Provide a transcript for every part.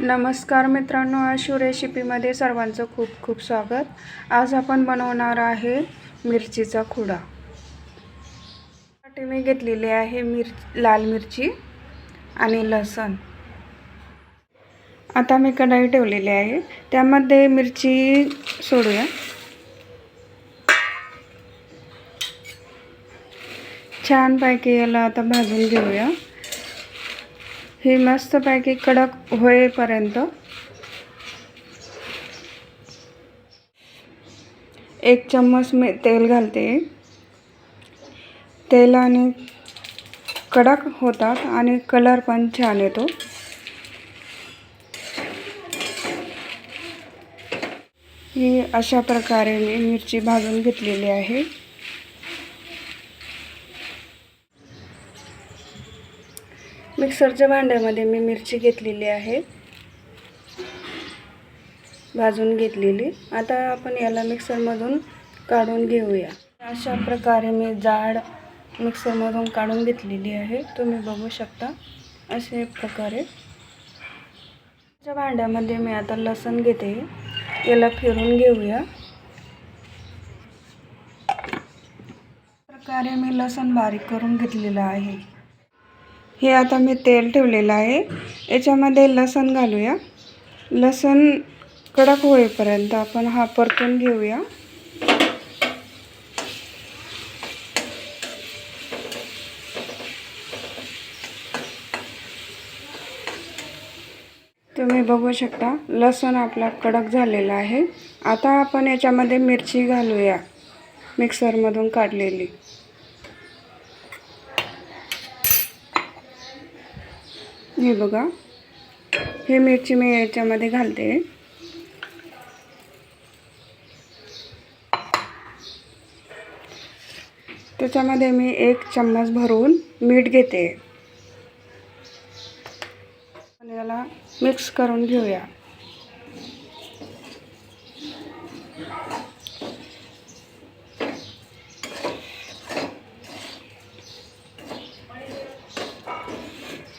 नमस्कार मित्रांनो आशू रेसिपीमध्ये सर्वांचं खूप खूप स्वागत. आज आपण बनवणार आहे मिरचीचा खुडा. मी घेतलेली आहे मिर लाल मिरची आणि लसण. आता मी कढाई ठेवलेली आहे. त्यामध्ये मिरची सोडूया. छानपैकी याला आता भाजून घेऊया. ही मस्तपैकी कडक होईपर्यंत एक चम्मच मी तेल घालते. तेलाने कडक होतात आणि कलर पण छान येतो. ही अशा प्रकारे मी मिरची भाजून घेतलेली आहे. मिक्सरच्या भांड्यामध्ये मी मिरची घेतलेली आहे. भाजून घेतलेली. आता आपण याला मिक्सरमधून काढून घेऊया. अशा प्रकारे मी जाड मिक्सरमधून काढून घेतलेली आहे. तुम्ही बघू शकता. असे प्रकारे. त्या भांड्यामध्ये मी आता लसण घेते. याला फिरून घेऊया. प्रकारे मी लसण बारीक करून घेतलेलं आहे. हे आता मी तेल ठेवलेलं आहे. याच्यामध्ये लसण घालूया. लसण कडक होईपर्यंत आपण हा परतून घेऊया. तुम्ही बघू शकता लसूण आपला कडक झालेला आहे. आता आपण याच्यामध्ये मिरची घालूया. मिक्सरमधून काढलेली. हे बघा. हे मिरची मी याच्यामध्ये घालते. त्याच्यामध्ये मी एक चम्मच भरून मीठ घेते. आणि याला मिक्स करून घेऊया.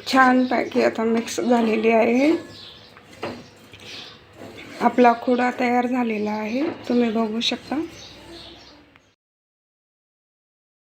छानपैकी आता मिक्स झालेली आहे. आपला खुडा तयार झालेला आहे. तुम्ही बघू शकता.